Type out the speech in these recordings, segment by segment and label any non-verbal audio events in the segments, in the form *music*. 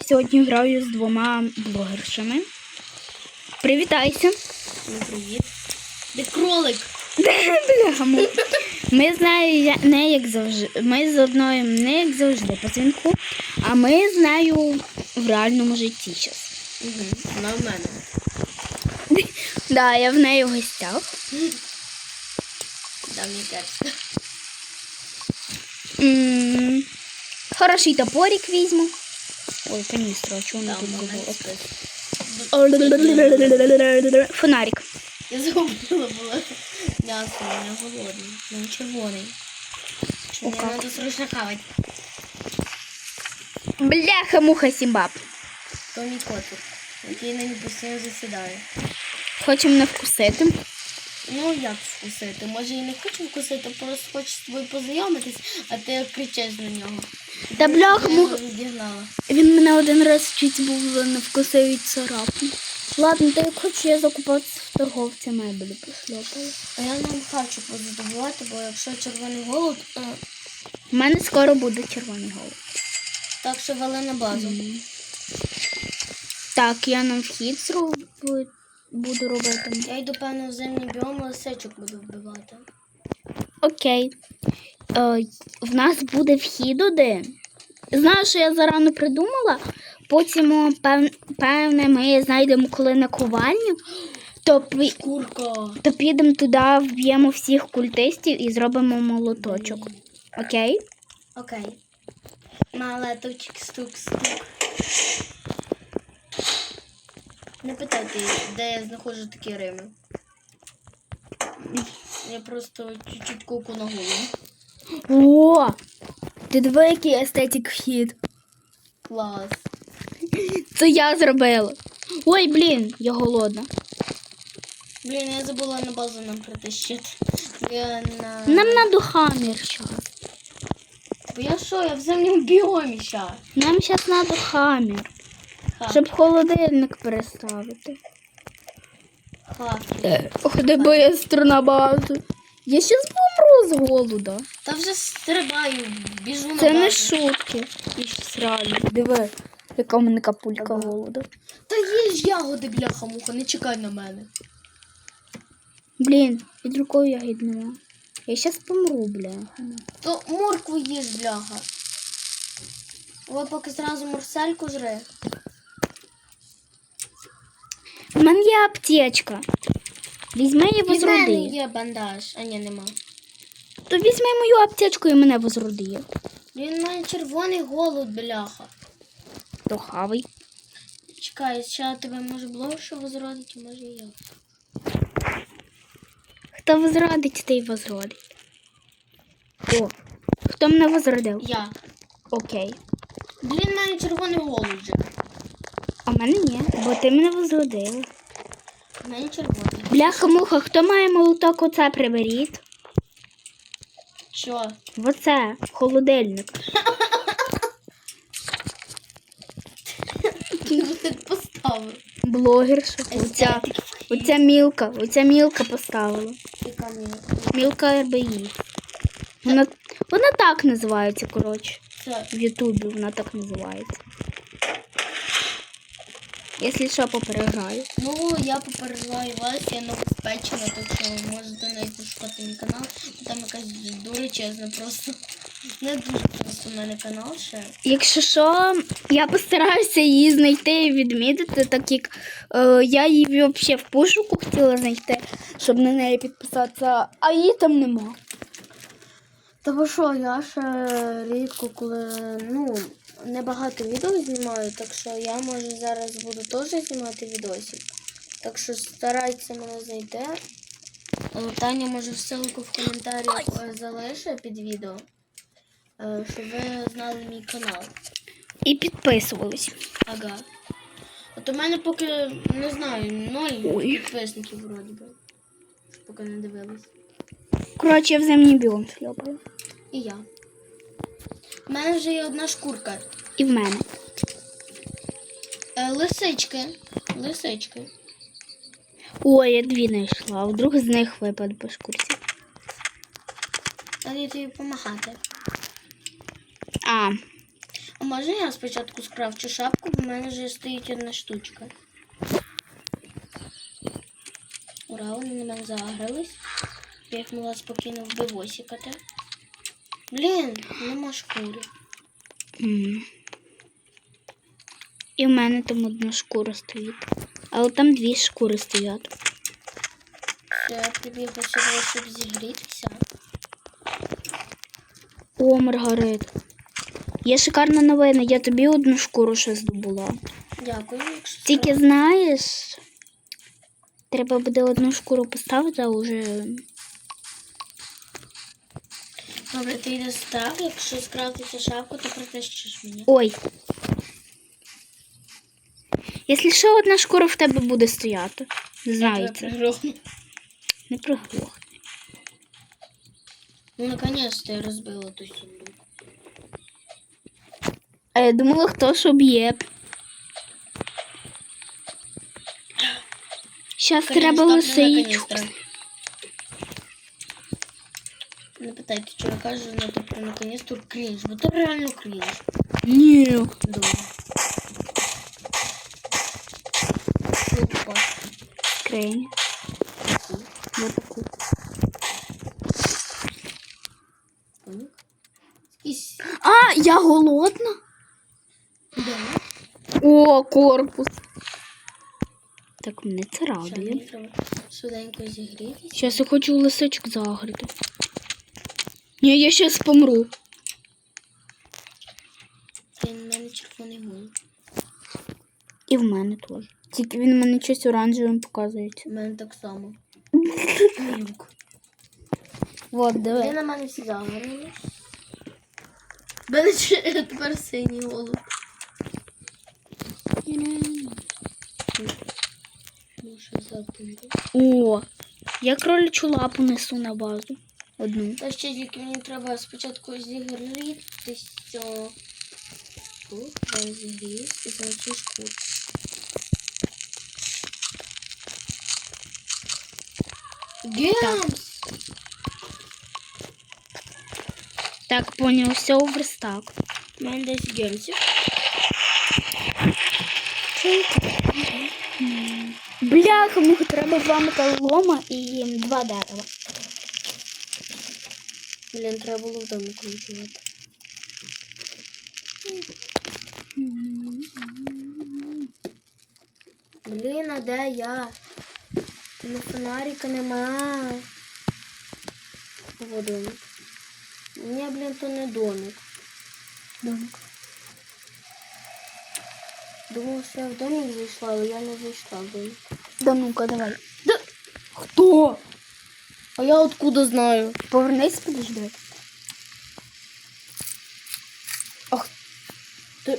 Сьогодні граю з двома блогершами. Привітайся. Привіт. Де кролик? Ми- Ми знаємо не як завжди. Ми з одною не як завжди по дзвінку, а ми з нею в реальному житті зараз. Угу. Вона в мене. Да, я в неї в гостях. Дам мені. Хороший топорик візьму. Ой, поніс трохи, воно Там тут вона Фонарик. Я забула було м'ясо, у мене голодний. Він червоний. Що мені треба срочно хавати. Бляха, муха Сімбаб. То мій котик, який нині постійно засідає. Хоче мене вкусити. Ну, як вкусити? Може і не хочу вкусити, просто хочу з тобою познайомитись, а ти кричиш на нього. Та муха. відігнала. Він мене один раз чуть був не вкусив від царапни. Ладно, то як хочу, я закупатися в торговця мебелі пошльопала. А я нам хочу позадовувати, бо якщо червоний голод, то У мене скоро буде червоний голод. так що вали на базу. Так, я на вхід зроблю, буду робити. Я йду, певно, в зимній біом, лисичок буду вбивати. Окей. Е, в нас буде вхід один. Знаєш, що я зарано придумала? Потім, пев, певне, ми знайдемо коли наковальню, то, пі- то підемо туди, вб'ємо всіх культистів і зробимо молоточок. Окей? Окей. Малеточок, стук, стук. Не питайте, де я знаходжу такі рими. Я просто чуть-чуть куку на голову. О! Ти диви, який естетик вхід. Клас. Це я зробила. Ой, блін, я голодна. Блін, я забула на базу нам притащити. Я на... Нам надо хаммер щас. Бо я що, я в зимньому біомі ща. Нам зараз надо хаммер, Ха, щоб холодильник переставити. ха. Ох, де бистро на базу. Я щас помру з голода. Та вже стрибаю, біжу на Це базу. не шутки. Щас реально. Диви, яка в мене капулька голода. Та їж ягоди, бляха, муха, не чекай на мене. Блін, під рукою ягід нема. Я щас помру, бля. То моркву їж, бляха. Ви поки зразу морсельку жри. У мене є аптечка. Візьми її І в мене є бандаж, а ні, нема. То візьми мою аптечку і мене возроди. Він має червоний голод, бляха. То хавай. Чекай, ще тебе може було що возродить, може я. Хто возродить, той возродить. О, хто мене возродив? Я. Окей. Блін, має червоний голод вже. А в мене ні, бо ти мене возродила. В мене червоний. Бляха-муха, хто має молоток, оце приберіть. Що? Оце, холодильник. Ти поставив. Блогерша. Оця, оця мілка, оця мілка поставила. Яка мені? Мілка РБІ. Вона, вона так називається, коротше. Це. В Ютубі вона так називається. Якщо що, попереджаю. Ну, я попереджаю вас, я новоспечена, так що можете навіть пошукати мій канал. Там якась дуже чесна, просто не дуже просто в мене канал ще. Якщо що, я постараюся її знайти і відмітити, так як е, я її взагалі в пошуку хотіла знайти, щоб на неї підписатися, а її там нема. Та бо що, я ще рідко, коли ну, небагато відео знімаю, так що я може зараз буду теж знімати відосик. Так що старайтеся мене знайти. Е, Таня може ссылку в коментарях е, під відео, е, щоб ви знали мій канал. І підписувались. Ага. От у мене поки не знаю, ноль Ой. підписників вроді би. Поки не дивились. Коротше, я в земній біом шльопаю. І я. У мене вже є одна шкурка. І в мене. Е, лисички. Лисички. Ой, я дві знайшла, а вдруг з них випаде по шкурці. Далі тобі допомагати. А, А можна я спочатку скрафчу шапку, бо в мене вже стоїть одна штучка. Ура, вони на мене загрались. Я їх могла спокійно вбивосікати. Блін, нема шкури. М. І в мене там одна шкура стоїть. Але там дві шкури стоять. Все, я прибігла сюди, щоб зігрітися. О, Маргарит. Є шикарна новина, я тобі одну шкуру ще здобула. Дякую, якщо Тільки знаєш, треба буде одну шкуру поставити, а вже. Добре, ти йдеш так, якщо скрафтиться шапку, то притащиш мені. Ой. Якщо ще одна шкура в тебе буде стояти, знаю Я це. пригрохну. Не приглох. Ну, наконец-то я розбила ту сундук. А я думала, хто ж об'є. Зараз треба лисичку. Не питайте, що я кажу, але ти про наконец-то крінж, бо ти реально крінж. Ні. Добре. Таку. А, я голодна. домик. О, корпус. Так, мене це радує. швиденько зігрітися. Зараз я хочу лисичок загрити. Ні, я щас помру. Блін, у мене червоний голод. І в мене теж. Тільки він мене щось оранжевим показується. У мене так само. Ви диви. на мене всі загорили. У мене ще тепер синій забуду. О, я кролячу лапу несу на базу. Одну. Та ще тільки мені треба спочатку зігрітися. Тут я зігріюсь і знайти шкуру. Гемс! Так, поняв, все у верстак. У мене десь гемсів. Бляха, мені треба два металолома і два дерева. Блін, треба було в домику ночувати. Блін, а де я? Ну, фонарика нема. Во домик. Ні, блін, то не домик. Домик. Думала, що я в домик зайшла, але я не зайшла в домик. Да ну-ка, давай. Да. Хто? А я откуда знаю? Повернись, подожди. Ах, ти,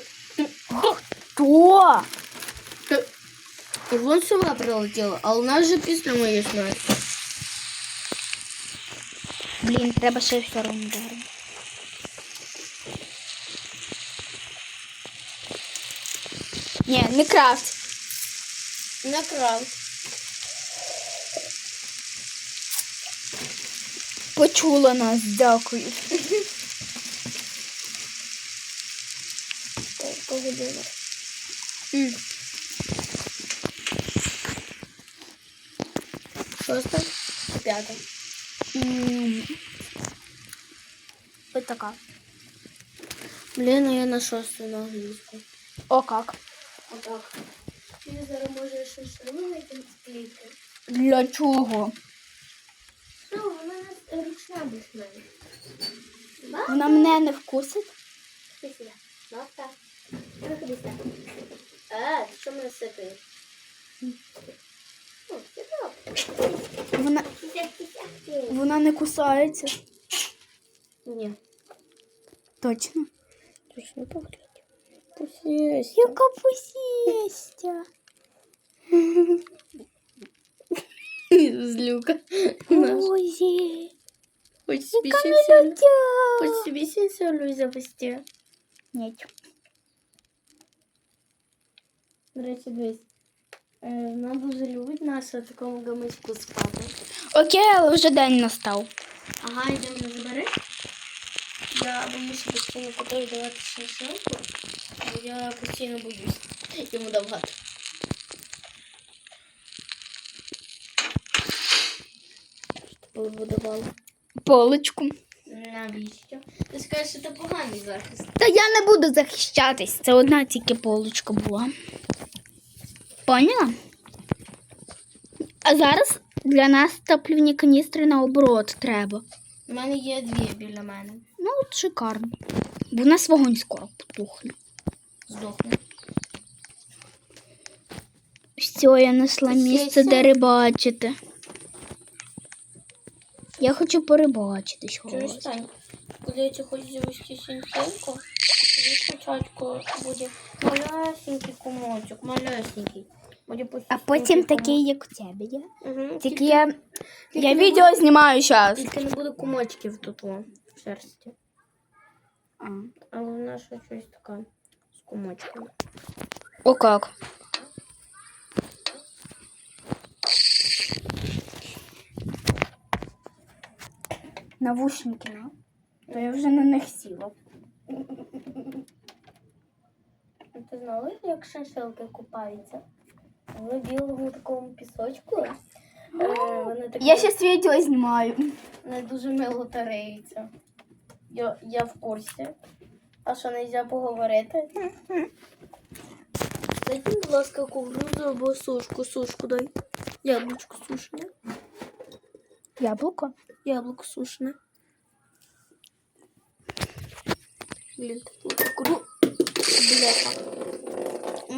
Хто? Ти, ти вон сюди прилетіла, а у нас же після моєї смерті. Блін, треба ще все одно дерево. Ні, не крафт. Накрав. Почула нас, дякую. Погодила. М. Шоста? П'ята. Ось така. Блін, а я на шосту на англійську. О, как? Отак. Ти зараз можеш щось робити склейки. Для чого? Ну, у мене ручна без мене. Вона мене не вкусить. Сюди. Лапка. Виходи сюди. А, ти що мене сипаєш? О, це добре. Вона, Тихо-тихо. вона не кусається. Ні. Точно. Точно погляд. Посість. Яка посістя. Злюка. Ой, Хоч собі яка сенсорю. милотя. Хоч собі сенсорю запусти. Ні. До речі, дивись. Е, Вона дуже любить нас у такому гамичку спати. Окей, але вже день настав. Ага, йдемо забери. Я боюся постійно котові давати шишелку. я постійно боюсь йому давати. Щоб. Полочку. Навіщо? Ти скажеш, що це поганий захист. Та я не буду захищатись. Це одна тільки полочка була. Поняла? А зараз для нас топлівні каністри наоборот треба. У мене є дві біля мене. Ну, от шикарно. Бо в нас вогонь скоро потухне. Здохне. Все, я знайшла місце, де рибачити. Я хочу порибачити щось. Коли я тебе хочу завести сінценьку, тоді спочатку буде малесенький комочок, малесенький. Буде А потім такий, як у тебе є. Угу. Тільки я, тільки я не відео знімаю зараз. Тільки не буде комочків тут во, в шерсті. А. Але вона ще щось така з комочками. О как. Навушники, ну. То я вже на них сіла. Ти знала, як шиншилки купаються? В білому такому пісочку. Е, Вони такі Я зараз відео знімаю. не дуже мило тареються. Я, я в курсі. А що, не можна поговорити? Дайте, будь ласка, кукурудзу або сушку, сушку дай. Яблучко сушене. Яблуко? Яблуко сушене. Блін, таку кукуру. Бляха.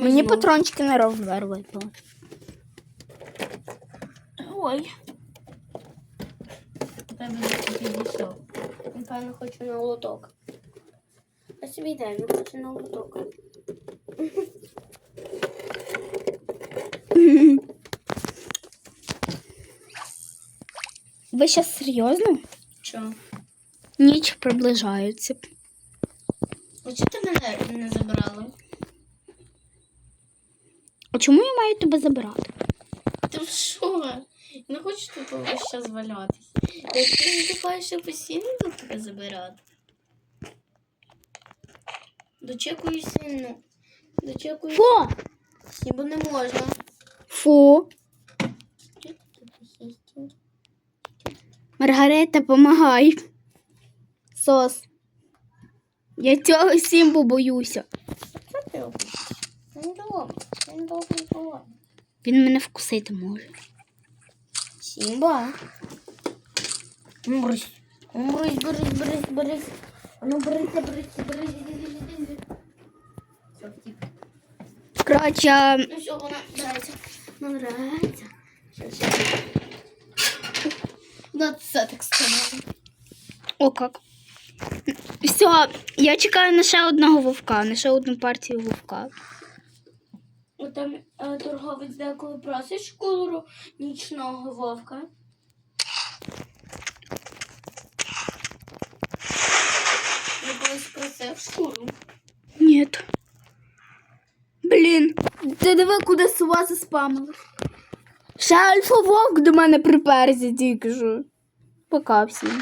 Мені патрончики на ровер випали. Ой. Тебе підійшов. Він, певно, хоче на лоток. А собі йде, він хоче на лоток. *laughs* Ви зараз серйозно? Чо? Ніч приближається. А чого ти мене не забрала? Чому я маю тебе забирати? Ти що? Не хочу тут весь час валятись. Як ти не захочеш, я постійно до тебе забирати. Дочекую сильно. Дочекую Фу! бо не можна. Фу! Хистінь? Маргарита, помагай. Сос. Я цього Сімбу боюся. Що ти робиш? Він добре. Він добре добре. Він мене вкусити може. Сімба. Брись. Брись, брись, брись, брись. Ну брися, брися, брись. Все, Ну все, вона нравится. Ну нравится. Сейчас, сейчас. Да, це так сказати. о как. Все, я чекаю на ще одного вовка, на ще одну партію вовка. От там е, торговець деколи просить шкуру нічного вовка. Я колись просив шкуру. Ні. Блін, ти диви, куди сова заспамила. Ще альфа вовк до мене приперся тільки що. Пока всім.